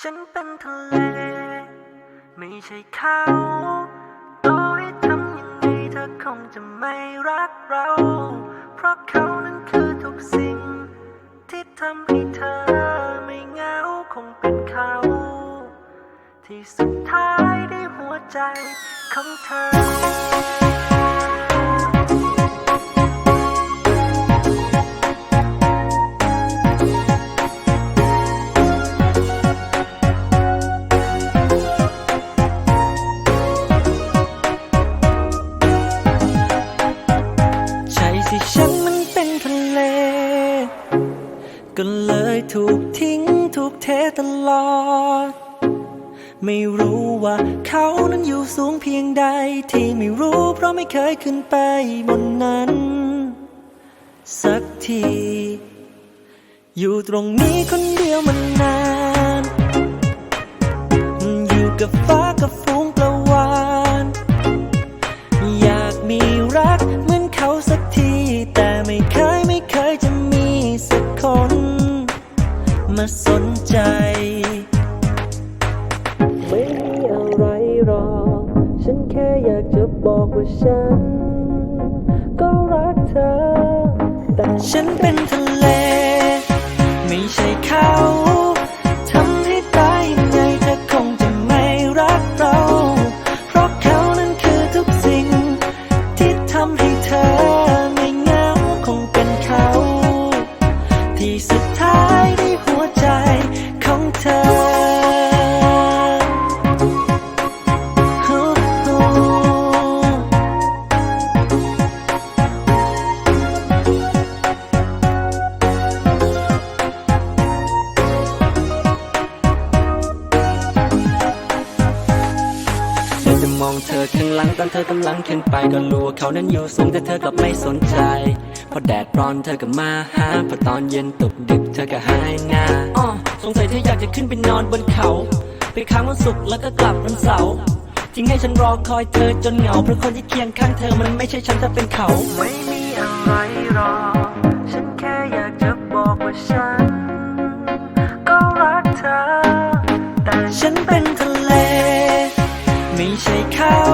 ฉันเป็นทะเล ไม่ใช่เขาต่อให้ทำยังไงเธอคงจะไม่รักเรา เพราะเขานั้นคือทุกสิ่ง ที่ทำให้เธอไม่เหงาคงเป็นเขา ที่สุดท้ายได้หัวใจของเธอ ก็เลยถูกทิ้งถูกเทตลอด ไม่รู้ว่าเขานั้นอยู่สูงเพียงใด ที่ไม่รู้เพราะไม่เคยขึ้นไปบนนั้น สักที อยู่ตรงนี้คนเดียวมันนาน อยู่กับฟ้ากับฝูงปลาวาน อยากมีรักเหมือนเขาสักที สนใจ ไม่มีอะไรหรอก ฉันแค่อยากจะบอกว่าฉัน ก็รักเธอ แต่ฉันเป็นทะเล ข จะมองเธอข้างหลังตอนเธอกำลังขึ้นไปก็รู้ว่าเขานั้นอยู่สูงแต่เธอกลับไม่สนใจ พอแดดร้อนเธอก็มาหาพอตอนเย็นตกดึกเธอก็หายหน้าอ้อสงสัยเธออยากจะขึ้นไปนอนบนเขา ไปค้างวันศุกร์แล้วก็กลับวันเสาร์ทิ้งให้ฉันรอคอยเธอจนเหงาเพราะคนที่เคียงข้างเธอมันไม่ใช่ฉันแต่เป็นเขา ไม่มีอะไรหรอกฉันแค่อยากจะบอกว่าฉัน ก็รักเธอ แต่ฉันเป็นทะเล me shake out.